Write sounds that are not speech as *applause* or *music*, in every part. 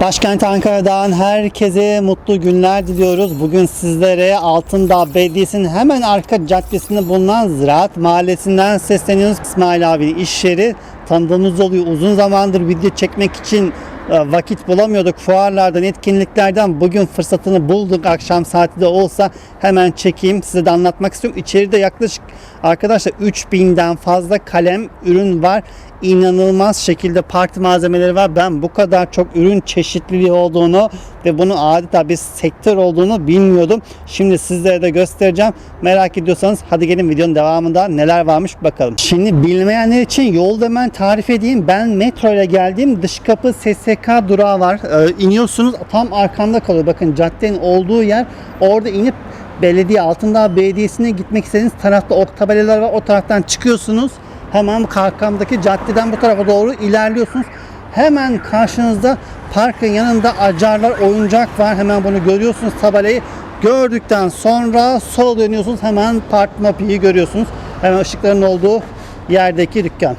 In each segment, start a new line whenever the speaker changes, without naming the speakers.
Başkent Ankara'dan herkese mutlu günler diliyoruz. Bugün sizlere Altındağ Belediyesi'nin hemen arka caddesinde bulunan Ziraat Mahallesi'nden sesleniyoruz. İsmail abinin iş yeri tanıdığınız oluyor. Uzun zamandır video çekmek için e, vakit bulamıyorduk. Fuarlardan, etkinliklerden bugün fırsatını bulduk. Akşam saati de olsa hemen çekeyim. Size de anlatmak istiyorum. İçeride yaklaşık arkadaşlar 3000'den fazla kalem ürün var. İnanılmaz şekilde parti malzemeleri var. Ben bu kadar çok ürün çeşitliliği olduğunu ve bunun adeta bir sektör olduğunu bilmiyordum. Şimdi sizlere de göstereceğim. Merak ediyorsanız hadi gelin videonun devamında neler varmış bakalım. Şimdi bilmeyenler için yol hemen tarif edeyim. Ben metro ile geldim. Dış kapı SSK durağı var. Ee, iniyorsunuz tam arkamda kalıyor. Bakın caddenin olduğu yer. Orada inip belediye Altındağ Belediyesi'ne gitmek istediğiniz tarafta o tabelalar var. O taraftan çıkıyorsunuz. Hemen arkamdaki caddeden bu tarafa doğru ilerliyorsunuz. Hemen karşınızda parkın yanında acarlar oyuncak var. Hemen bunu görüyorsunuz tabelayı. Gördükten sonra sola dönüyorsunuz. Hemen Park Mopi'yi görüyorsunuz. Hemen ışıkların olduğu yerdeki dükkan.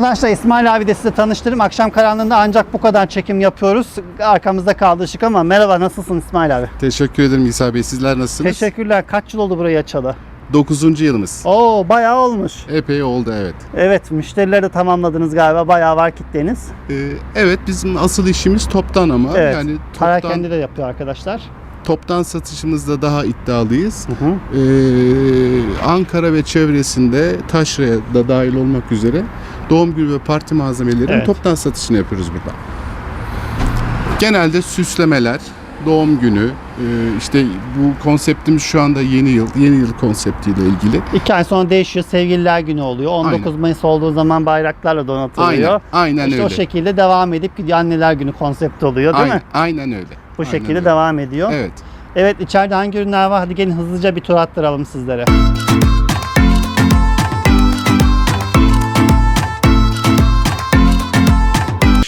Arkadaşlar İsmail abi de size tanıştırayım. Akşam karanlığında ancak bu kadar çekim yapıyoruz. Arkamızda kaldı ışık ama merhaba nasılsın İsmail abi?
Teşekkür ederim İsa Bey. Sizler nasılsınız?
Teşekkürler. Kaç yıl oldu burayı açalı?
9. yılımız.
Oo bayağı olmuş.
Epey oldu evet.
Evet müşterileri de tamamladınız galiba. Bayağı var kitleniz.
Ee, evet bizim asıl işimiz toptan ama
Evet.
yani toptan,
kendi de yapıyor arkadaşlar.
toptan satışımızda daha iddialıyız.
Hı hı.
Ee, Ankara ve çevresinde Taşra'ya da dahil olmak üzere doğum günü ve parti malzemelerinin
Evet.
toptan satışını yapıyoruz burada. Genelde süslemeler, doğum günü, e, işte bu konseptimiz şu anda yeni yıl, yeni yıl konseptiyle ilgili.
İki ay sonra değişiyor. Sevgililer günü oluyor. 19
Aynen.
Mayıs olduğu zaman bayraklarla donatılıyor.
Aynen, aynen
işte
öyle.
o şekilde devam edip gidiyor. Anneler günü konsepti oluyor değil
aynen,
mi?
aynen öyle.
Bu
Aynen
şekilde
öyle.
devam ediyor.
Evet.
Evet içeride hangi ürünler var? Hadi gelin hızlıca bir tur attıralım sizlere.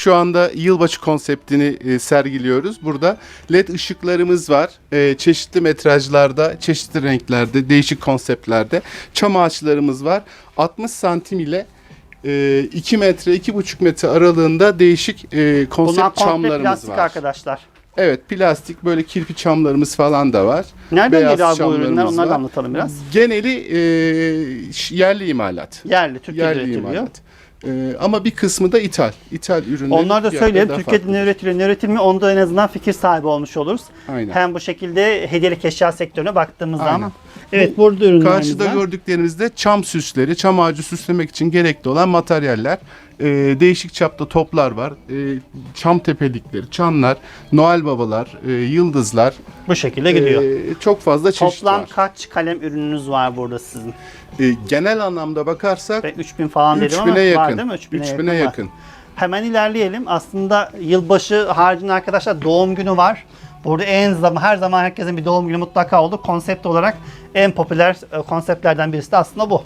Şu anda yılbaşı konseptini e, sergiliyoruz. Burada led ışıklarımız var. E, çeşitli metrajlarda, çeşitli renklerde, değişik konseptlerde. Çam ağaçlarımız var. 60 santim ile e, 2 metre, 2,5 metre aralığında değişik e,
Bunlar
konsept
komple
çamlarımız
plastik
var.
arkadaşlar.
Evet, plastik böyle kirpi çamlarımız falan da var.
Nereden
Beyaz
geliyor abi bu
çamlarımız
ürünler? Onları da
var.
anlatalım biraz.
Geneli e, yerli imalat.
Yerli, Türkiye'de
Yerli
üretiliyor.
imalat. E, ama bir kısmı da ithal. İthal ürünler.
Onları da söyleyelim. Türkiye'de ne üretiliyor, ne üretilmiyor. Onda en azından fikir sahibi olmuş oluruz.
Aynen.
Hem bu şekilde hediyelik eşya sektörüne baktığımız
Aynen.
zaman. Evet burada ürünlerimiz
Karşıda gördüklerimizde çam süsleri, çam ağacı süslemek için gerekli olan materyaller. Ee, değişik çapta toplar var. Ee, çam tepelikleri, çanlar, Noel babalar, e, yıldızlar.
Bu şekilde gidiyor.
Ee, çok fazla çeşit
Toplam
var.
kaç kalem ürününüz var burada sizin?
Ee, genel anlamda bakarsak
Ben 3000 falan dedim ama
3000'e
var
yakın.
değil mi? 3000'e
3000'e
yakın. var.
yakın.
Hemen ilerleyelim. Aslında yılbaşı haricinde arkadaşlar doğum günü var. Burada en zaman her zaman herkesin bir doğum günü mutlaka oldu. Konsept olarak en popüler e, konseptlerden birisi de aslında bu.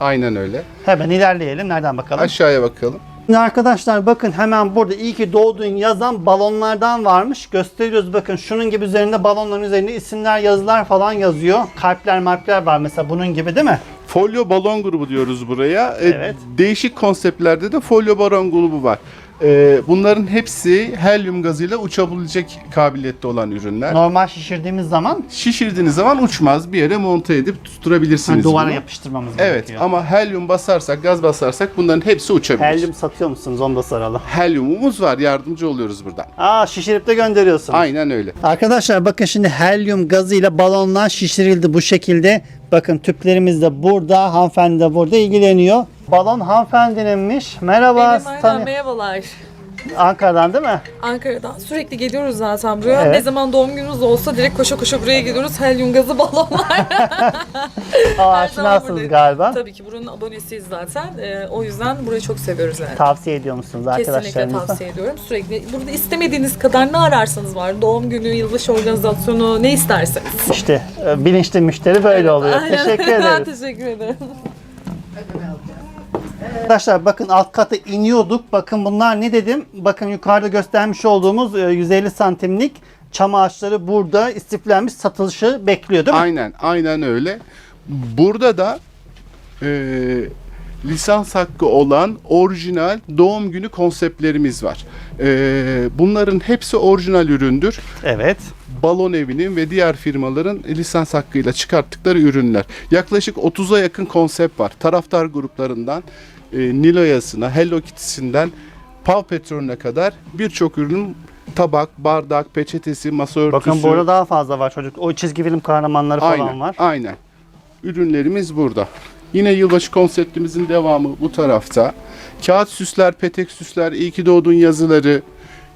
Aynen öyle.
Hemen ilerleyelim. Nereden bakalım?
Aşağıya bakalım.
Şimdi arkadaşlar bakın hemen burada iyi ki doğdun yazan balonlardan varmış. Gösteriyoruz bakın şunun gibi üzerinde balonların üzerinde isimler yazılar falan yazıyor. Kalpler marpler var mesela bunun gibi değil mi?
Folyo balon grubu diyoruz buraya. Ee,
Evet.
Değişik konseptlerde de folyo balon grubu var. Ee, bunların hepsi helyum gazıyla uçabilecek kabiliyette olan ürünler.
Normal şişirdiğimiz zaman
Şişirdiğiniz zaman uçmaz. Bir yere monte edip
hani
tutturabilirsiniz
duvara
bunu.
yapıştırmamız
Evet
gerekiyor.
ama helyum basarsak, gaz basarsak bunların hepsi uçabilir.
Helyum satıyor musunuz? Onu da soralım.
Helyumumuz var. Yardımcı oluyoruz buradan.
Aa şişirip de gönderiyorsunuz.
Aynen öyle.
Arkadaşlar bakın şimdi helyum gazıyla balonlar şişirildi bu şekilde. Bakın tüplerimiz de burada, hanımefendi de burada ilgileniyor. Balon hanımefendininmiş. Merhaba.
Benim aynen merhabalar.
Ankara'dan değil mi?
Ankara'dan sürekli geliyoruz zaten buraya.
Evet.
Ne zaman doğum günümüz olsa direkt koşa koşa buraya geliyoruz. Helyum gazı *laughs* balonlar. *laughs*
Aa,
Her zaman
aşinasınız
buradayız.
galiba.
Tabii ki buranın abonesiyiz zaten. Ee, o yüzden burayı çok seviyoruz yani.
Tavsiye ediyor musunuz
Kesinlikle
arkadaşlarınıza?
tavsiye ediyorum. Sürekli burada istemediğiniz kadar ne ararsanız var. Doğum günü, yılbaşı organizasyonu ne isterseniz.
İşte e, bilinçli müşteri böyle oluyor.
Aynen.
Teşekkür *laughs* ederiz.
Teşekkür ederim.
Arkadaşlar bakın alt kata iniyorduk. Bakın bunlar ne dedim? Bakın yukarıda göstermiş olduğumuz e, 150 santimlik çam ağaçları burada istiflenmiş satılışı bekliyor değil mi?
Aynen, aynen öyle. Burada da e, lisans hakkı olan orijinal doğum günü konseptlerimiz var. E, bunların hepsi orijinal üründür.
Evet.
Balon Evi'nin ve diğer firmaların lisans hakkıyla çıkarttıkları ürünler. Yaklaşık 30'a yakın konsept var. Taraftar gruplarından e, Niloya'sına, Hello Kitty'sinden Paw Patrol'üne kadar birçok ürünün tabak, bardak, peçetesi, masa örtüsü.
Bakın burada daha fazla var çocuk. O çizgi film kahramanları falan
aynen,
var.
Aynen. Ürünlerimiz burada. Yine yılbaşı konseptimizin devamı bu tarafta. Kağıt süsler, petek süsler, iyi ki doğdun yazıları,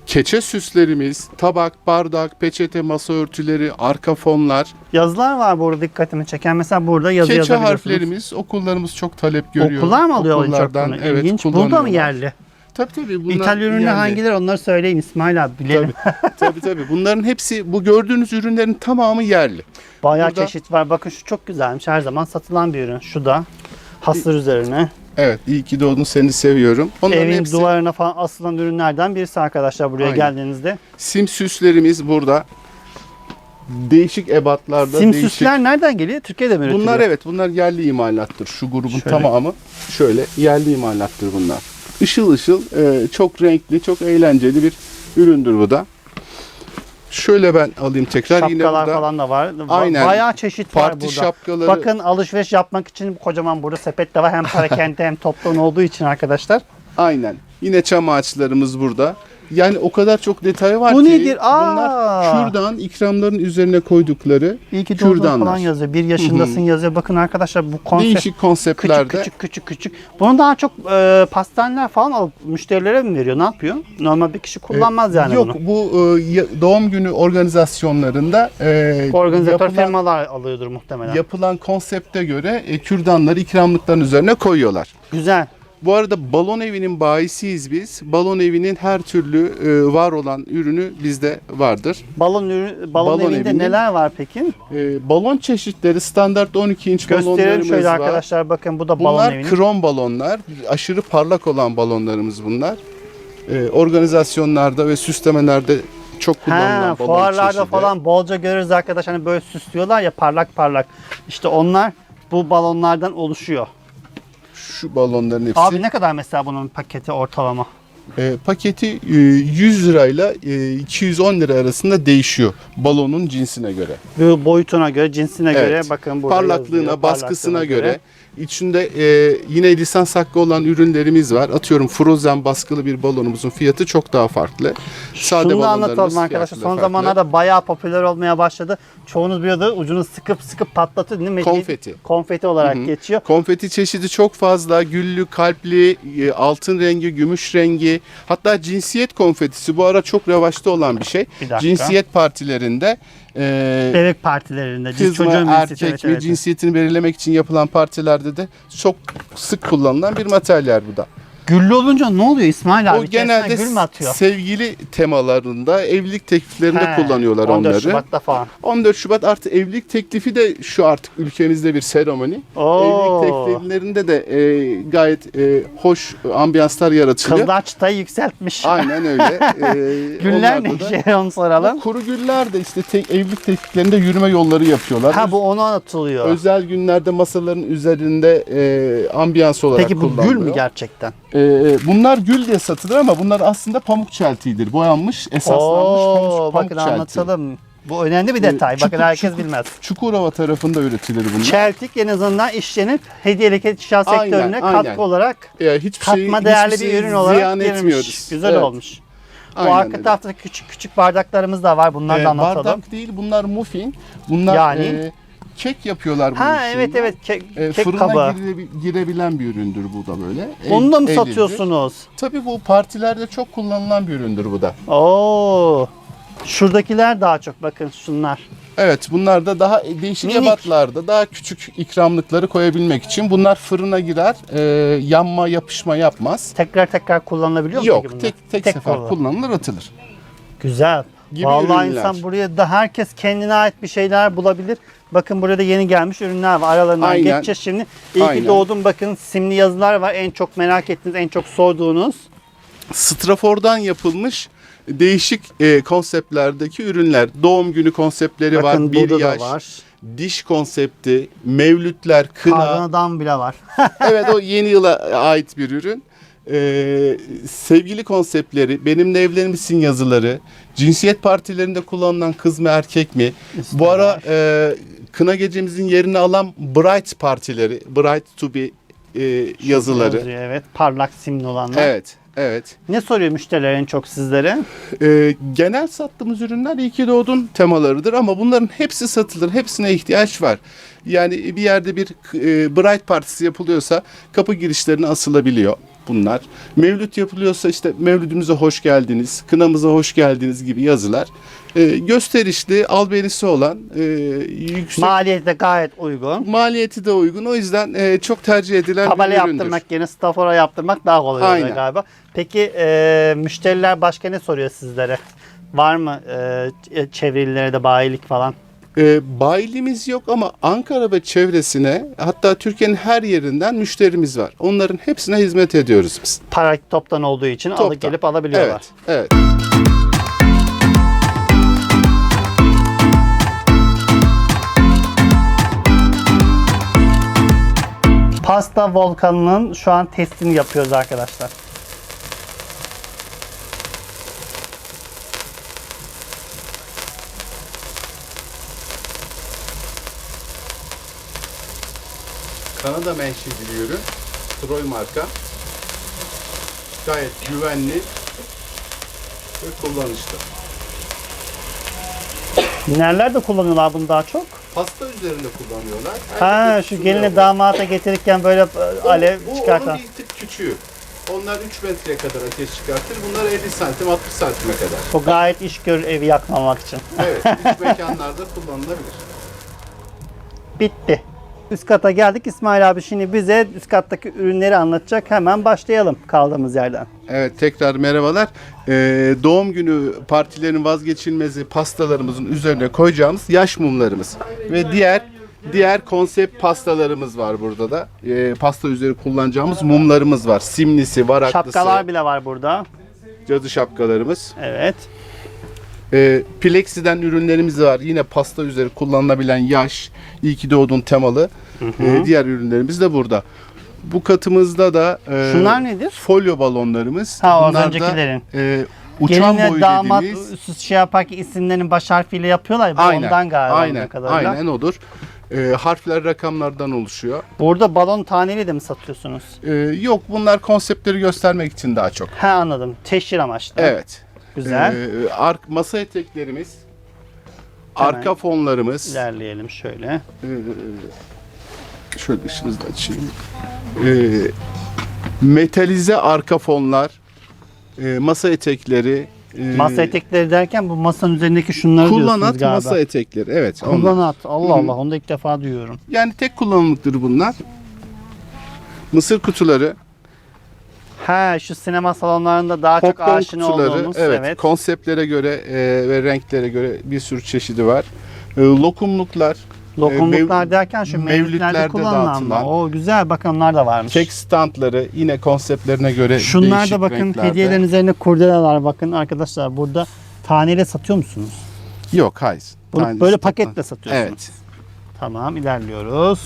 keçe süslerimiz, tabak, bardak, peçete, masa örtüleri, arka fonlar,
Yazılar var burada dikkatimi çeken. Mesela burada yazı
keçe harflerimiz okullarımız çok talep görüyor.
Okullar mı alıyor çok
Okullardan,
bunu?
Evet,
İlginç. Burada mı yerli?
Tabii tabii. Bunlar
İtalya ürünü
yerli.
hangileri onları söyleyin İsmail abi bilelim.
Tabii, tabii tabii. Bunların hepsi, bu gördüğünüz ürünlerin tamamı yerli.
Bayağı
Burada-
çeşit var. Bakın şu çok güzelmiş. Her zaman satılan bir ürün. Şu da hasır üzerine.
Evet, iyi ki doğdun, seni seviyorum. Onların
Evin
hepsi
duvarına falan asılan ürünlerden birisi arkadaşlar buraya
Aynen.
geldiğinizde.
sim süslerimiz burada. Değişik ebatlarda,
Sim
değişik
süsler nereden geliyor? Türkiye'de mi üretiliyor?
Bunlar evet bunlar yerli imalattır. Şu grubun
Şöyle.
tamamı şöyle yerli imalattır bunlar. Işıl ışıl e, çok renkli çok eğlenceli bir üründür bu da. Şöyle ben alayım tekrar yine
Şapkalar
burada
falan da var. Va-
Aynen.
Bayağı çeşit var
parti
burada.
şapkaları
Bakın alışveriş yapmak için kocaman burada sepet de var. Hem parakende hem toptan olduğu için arkadaşlar.
aynen. Yine çam ağaçlarımız burada. Yani o kadar çok detay var
Bu
ki
nedir? Aa!
bunlar kürdan ikramların üzerine koydukları
İyi ki doğdun
Kürdanlar.
falan yazıyor. Bir yaşındasın yazıyor. Bakın arkadaşlar bu konsept
değişik konseptlerde.
küçük küçük küçük küçük. Bunu daha çok e, pastaneler falan alıp müşterilere mi veriyor? Ne yapıyor? Normal bir kişi kullanmaz yani
E, Yok
bunu.
bu e, ya- doğum günü organizasyonlarında e,
Organizatör
yapılan-
firmalar alıyordur muhtemelen.
yapılan konsepte göre e, kürdanları ikramlıkların üzerine koyuyorlar.
Güzel.
Bu arada balon evinin bayisiyiz biz. Balon evinin her türlü e, var olan ürünü bizde vardır.
Balon ürün, balon,
Balon
evinde
evinin-
neler var peki?
E, balon çeşitleri standart 12 inç
Gösterelim
balonlarımız
şöyle
var.
arkadaşlar bakın bu da balon
Bunlar
evinin.
krom balonlar. Aşırı parlak olan balonlarımız bunlar. E, organizasyonlarda ve süslemelerde çok kullanılan
Ha,
balon
fuarlarda
çeşidi.
falan bolca görürüz arkadaş hani böyle süslüyorlar ya parlak parlak. İşte onlar bu balonlardan oluşuyor.
Şu balonların hepsi.
Abi ne kadar mesela bunun paketi ortalama?
E, paketi e, 100 lirayla e, 210 lira arasında değişiyor balonun cinsine göre.
Bu boyutuna göre, cinsine
Evet.
göre bakın burada
Parlaklığına,
yazıyor,
baskısına
parlaklığına
göre. İçinde e, yine lisans hakkı olan ürünlerimiz var. Atıyorum Frozen baskılı bir balonumuzun fiyatı çok daha farklı. Sade
Şunu da anlatalım arkadaşlar. Son
farklı.
zamanlarda bayağı popüler olmaya başladı. Çoğunuz biliyordu ucunu sıkıp sıkıp patlatıyor değil mi?
Konfeti.
Konfeti olarak
Hı hı.
geçiyor.
Konfeti çeşidi çok fazla. Güllü, kalpli, e, altın rengi, gümüş rengi. Hatta cinsiyet konfetisi bu ara çok revaçta olan bir şey.
Bir dakika.
Cinsiyet partilerinde e,
Bebek partilerinde.
kız mı erkek
evet,
mi
evet.
cinsiyetini belirlemek için yapılan partilerde de çok sık kullanılan bir materyal bu da.
Güllü olunca ne oluyor İsmail abi?
o genelde
gül mü atıyor?
sevgili temalarında evlilik tekliflerinde
He,
kullanıyorlar
14
onları.
Şubat'ta falan.
14 Şubat artı evlilik teklifi de şu artık ülkemizde bir seremoni.
Oo.
Evlilik tekliflerinde de e, gayet e, hoş ambiyanslar yaratılıyor.
Kızlar çıtayı yükseltmiş.
Aynen öyle. *laughs* E,
Güller ne
da-
şey onu soralım.
Kuru güller de işte tek, evlilik tekliflerinde yürüme yolları yapıyorlar.
Ha bu onu anlatılıyor.
Özel günlerde masaların üzerinde e, ambiyans olarak
Peki bu gül mü gerçekten?
E, bunlar gül diye satılır ama bunlar aslında pamuk çeltiğidir. Boyanmış, esaslanmış
Oo,
pamuk, pamuk
bakın
çeltiği.
anlatalım. Bu önemli bir detay.
Ee,
bakın
çukur-
herkes
çukur-
bilmez.
Çukurova tarafında üretilir bunlar.
Çeltik en azından işlenip hediyelik eşya sektörüne
aynen.
katkı olarak
E, hiçbir şeyi,
katma değerli
hiçbir
bir
şeyi
ürün olarak
etmiyoruz.
Güzel
Evet,
olmuş. Bu
aynen
arka
öyle.
tarafta küçük küçük bardaklarımız da var. Bunları
E,
da anlatalım.
bardak değil bunlar muffin. Bunlar
Yani?
e, kek yapıyorlar bunun
Ha
içinde.
evet evet ke-
E,
kek
fırına
kabı.
girebi- girebilen bir üründür bu da böyle. El-
Onu da mı
el
satıyorsunuz?
Tabii bu partilerde çok kullanılan bir üründür bu da.
Oo. Şuradakiler daha çok bakın şunlar.
Evet bunlar da daha değişik
Minik.
ebatlarda daha küçük ikramlıkları koyabilmek için bunlar fırına girer. e, yanma yapışma yapmaz.
Tekrar tekrar kullanılabiliyor mu?
Yok
bunlar?
tek tek, sefer
kullan-
kullanılır atılır.
Güzel.
Gibi
Vallahi
ürünler.
insan buraya da herkes kendine ait bir şeyler bulabilir. Bakın burada yeni gelmiş ürünler var. Aralarından
Aynen.
geçeceğiz şimdi. İyi ki
Aynen.
doğdun bakın simli yazılar var. En çok merak ettiğiniz, en çok sorduğunuz.
Strafordan yapılmış değişik e, konseptlerdeki ürünler. Doğum günü konseptleri
Bakın
var. Bir
burada
yaş,
da var.
diş konsepti, mevlütler, kına.
Kardan adam bile var.
evet o yeni yıla ait bir ürün. Ee, sevgili konseptleri, benimle evlenir misin yazıları, cinsiyet partilerinde kullanılan kız mı erkek mi? Bu ara e, kına gecemizin yerini alan bright partileri, bright to be e, yazıları.
Yazıyor, evet. Parlak simli olanlar.
Evet, evet.
Ne soruyor müşteriler en çok sizlere?
Ee, genel sattığımız ürünler iyi ki doğdun temalarıdır ama bunların hepsi satılır. Hepsine ihtiyaç var. Yani bir yerde bir e, Bright partisi yapılıyorsa kapı girişlerine asılabiliyor bunlar. Mevlüt yapılıyorsa işte mevlüdümüze hoş geldiniz, kınamıza hoş geldiniz gibi yazılar. E, gösterişli, albenisi olan, e, yüksek
Maliyeti de gayet uygun.
maliyeti de uygun. O yüzden e, çok tercih edilen
Tabela
bir üründür.
yaptırmak yerine stafora yaptırmak daha kolay oluyor
Aynen.
galiba. Peki e, müşteriler başka ne soruyor sizlere? Var mı e, çevrelilere de bayilik falan?
E, bayiliğimiz yok ama Ankara ve çevresine hatta Türkiye'nin her yerinden müşterimiz var. Onların hepsine hizmet ediyoruz biz.
Para toptan olduğu için alıp
Toptan.
gelip alabiliyorlar.
Evet, evet.
Pasta volkanının şu an testini yapıyoruz arkadaşlar.
Kanada menşeli bir ürün. Troy marka. Gayet güvenli ve kullanışlı.
Nerelerde kullanıyorlar bunu daha çok?
Pasta üzerinde kullanıyorlar.
Ha şu gelini damata getirirken böyle e, alev
bu,
çıkartan.
onun bir tık küçüğü. Onlar 3 metreye kadar ateş çıkartır. Bunlar 50 santim 60 santime kadar.
Bu gayet iş görür evi yakmamak için.
Evet, iç *laughs* mekanlarda kullanılabilir.
Bitti. Üst kata geldik. İsmail abi şimdi bize üst kattaki ürünleri anlatacak. Hemen başlayalım kaldığımız yerden.
Evet tekrar merhabalar. Ee, doğum günü partilerinin vazgeçilmezi pastalarımızın üzerine koyacağımız yaş mumlarımız ve diğer diğer konsept pastalarımız var burada da. Ee, pasta üzeri kullanacağımız mumlarımız var. Simlisi, varaklısı,
Şapkalar bile var burada.
cadı şapkalarımız.
Evet.
Ee, Plexi'den ürünlerimiz var. Yine pasta üzeri kullanılabilen yaş, iyi ki doğdun temalı. Ee, diğer ürünlerimiz de burada. Bu katımızda da e,
Şunlar nedir?
Folyo balonlarımız.
Ha, az
Bunlar da,
öncekilerin.
e, uçan
Gelinle
boyu
damat
dediğimiz.
şey yaparken isimlerin baş harfiyle yapıyorlar. ya, Bu
Aynen,
ondan galiba.
aynen,
kadarıyla.
aynen odur. Ee, harfler rakamlardan oluşuyor.
Burada balon taneli de mi satıyorsunuz?
Ee, yok bunlar konseptleri göstermek için daha çok.
Ha anladım. Teşhir amaçlı.
Evet.
Güzel.
Ee, ark, masa eteklerimiz,
Hemen
arka fonlarımız.
İlerleyelim şöyle.
Ee, şöyle ışığınızı da açayım. Ee, metalize arka fonlar, e, masa etekleri, e,
Masa etekleri derken bu masanın üzerindeki şunları diyorsunuz
kullanat
galiba.
masa etekleri. Evet. onlar.
Kullanat. Allah Allah onu da ilk defa duyuyorum.
Yani tek kullanımlıktır bunlar. Mısır kutuları,
Ha şu sinema salonlarında daha çok
popcorn
aşina
kutuları,
olduğumuz.
evet,
Evet.
konseptlere göre e, ve renklere göre bir sürü çeşidi var. E, lokumluklar,
Lokumluklar derken şu
mevlütlerde
mevlütlerde kullanılan mı? O güzel bakın onlar da varmış.
kek standları yine konseptlerine göre
Şunlar
değişik
da bakın
renklerde.
hediyelerin üzerine kurdelalar bakın arkadaşlar burada taneyle satıyor musunuz?
Yok hayır.
Bunu
Tanesi
böyle paketle satıyorsunuz.
Evet.
Tamam ilerliyoruz.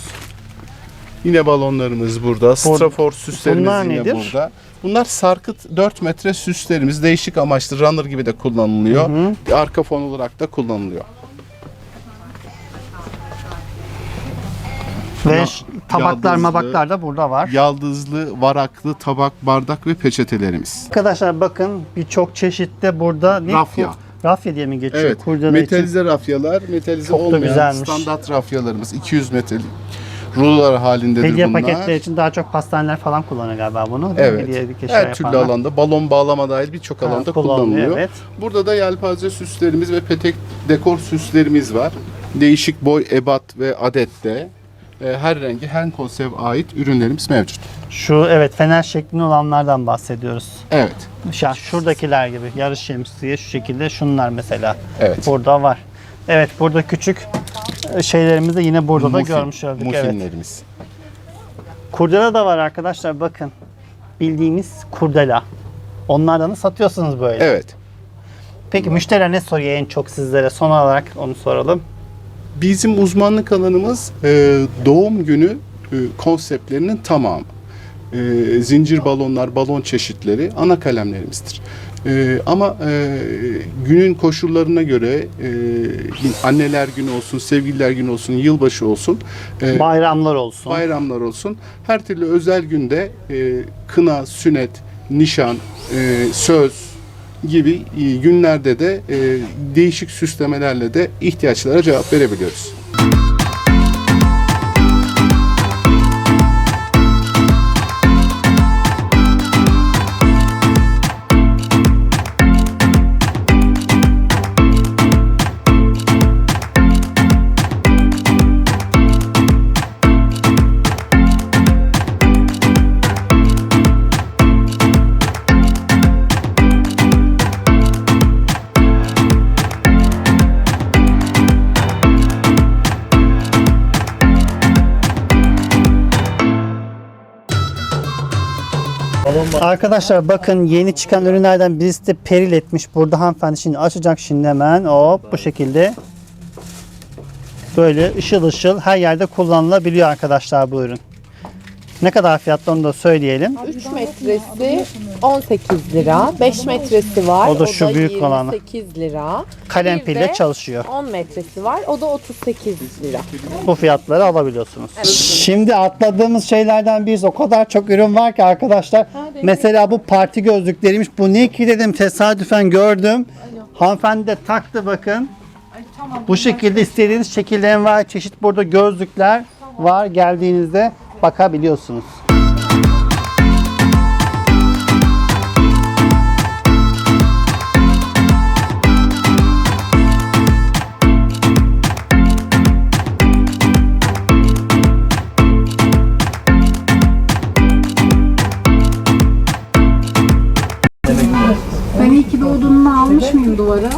Yine balonlarımız burada. Strafor süslerimiz
Bunlar
yine
nedir?
burada. Bunlar sarkıt 4 metre süslerimiz. Değişik amaçlı runner gibi de kullanılıyor. Arka fon olarak da kullanılıyor.
Ve tabaklar mabaklar da burada var.
Yaldızlı, varaklı, tabak, bardak ve peçetelerimiz.
Arkadaşlar bakın birçok çeşitte burada ne?
Rafya.
Rafya diye mi geçiyor?
Evet.
Kurdele için.
metalize rafyalar, metalize
Çok
olmayan
güzelmiş.
standart rafyalarımız 200 metrelik rulolar halindedir
Hediye
bunlar.
paketleri için daha çok pastaneler falan kullanıyor galiba bunu.
Evet.
Hediyelik
Her türlü
yapanlar.
alanda balon bağlama dahil birçok
Ha,
alanda
kullanılıyor,
kullanılıyor.
evet.
Burada da yelpaze süslerimiz ve petek dekor süslerimiz var. Değişik boy, ebat ve adette her rengi, her konsepte ait ürünlerimiz mevcut.
Şu evet fener şeklinde olanlardan bahsediyoruz.
Evet.
Ya şuradakiler gibi yarış şemsiye şu şekilde şunlar mesela.
Evet.
Burada var. Evet burada küçük e, şeylerimizi yine burada da görmüş olduk. Evet.
Muffinlerimiz.
Kurdela da var arkadaşlar bakın. Bildiğimiz kurdela. Onlardan da satıyorsunuz böyle.
Evet.
Peki müşteriler ne soruyor en çok sizlere? Son olarak onu soralım.
Bizim uzmanlık alanımız e, doğum günü e, konseptlerinin tamamı. E, zincir balonlar, balon çeşitleri ana kalemlerimizdir. E, ama e, günün koşullarına göre e, anneler günü olsun, sevgililer günü olsun, yılbaşı olsun, e,
Bayramlar olsun.
bayramlar olsun. Her türlü özel günde e, kına, sünnet, nişan, e, söz gibi e, günlerde de e, değişik süslemelerle de ihtiyaçlara cevap verebiliyoruz.
Arkadaşlar bakın yeni çıkan ürünlerden birisi de periletmiş. Burada hanımefendi şimdi açacak şimdi hemen. Hop bu şekilde. Böyle ışıl ışıl her yerde kullanılabiliyor arkadaşlar bu ürün. Ne kadar fiyatlı onu da söyleyelim.
3 metresi 18 lira. 5 metresi var.
O da şu büyük olanı.
28 lira.
Kalem
Bir
pille
de
çalışıyor.
10 metresi var. O da 38 lira.
Bu fiyatları alabiliyorsunuz. Şimdi atladığımız şeylerden birisi o kadar çok ürün var ki arkadaşlar. Mesela bu parti gözlükleriymiş. Bu ne ki dedim tesadüfen gördüm. Hanımefendi de taktı bakın. Bu şekilde istediğiniz şekilde envai çeşit burada gözlükler var. Geldiğinizde bakabiliyorsunuz.
Ben iyi ki doğduğunu almış mıyım duvara?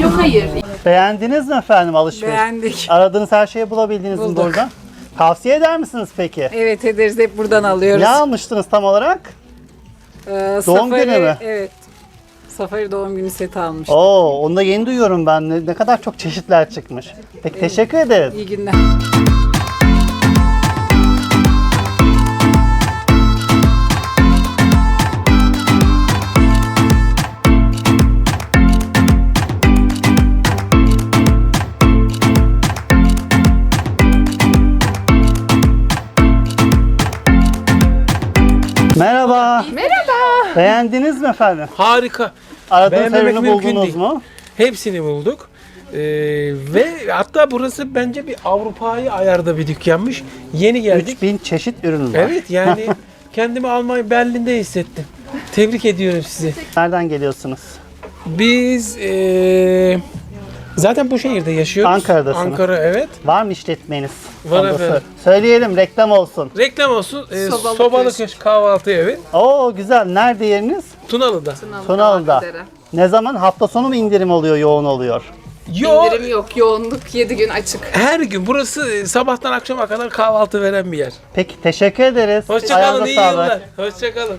Yok hayır.
Beğendiniz mi efendim alışveriş?
Beğendik.
Aradığınız her şeyi bulabildiniz mi
Bulduk.
burada? Tavsiye eder misiniz peki?
Evet ederiz hep buradan alıyoruz.
Ne almıştınız tam olarak?
Ee,
Doğum
Safari-
günü mü?
Evet. Safari doğum günü seti almıştım.
Oo, onu da yeni duyuyorum ben. Ne, ne kadar çok çeşitler çıkmış. Peki teşekkür ederiz.
İyi günler.
Merhaba. Merhaba. Beğendiniz mi efendim?
Harika.
Aradığınız her
Beğenmemek
ürünü
mümkün
buldunuz
değil.
mu?
Hepsini bulduk. Ee, ve hatta burası bence bir Avrupa'yı ayarda bir dükkanmış. Yeni geldik.
3000 çeşit ürün var.
Evet yani *laughs* kendimi Almanya Berlin'de hissettim. Tebrik ediyorum sizi.
Nereden geliyorsunuz?
Biz ee, zaten bu şehirde yaşıyoruz.
Ankara'dasınız.
Ankara evet.
Var mı işletmeniz?
Var
da
efendim.
sö- Söyleyelim reklam olsun.
Reklam olsun. Ee,
Sobalı
sobalı,
Köşk.
köşk kahvaltı evi.
Oo güzel. Nerede yeriniz?
Tunalı'da.
Tunalı'da. Ne zaman? Hafta sonu mu indirim oluyor, yoğun oluyor?
Yo
İndirim yok. Yoğunluk 7 gün açık.
her gün burası e, sabahtan akşama kadar kahvaltı veren bir yer.
Peki teşekkür ederiz.
Hoşçakalın
Ayağınıza
iyi
sağlık.
yıllar. Hoşçakalın.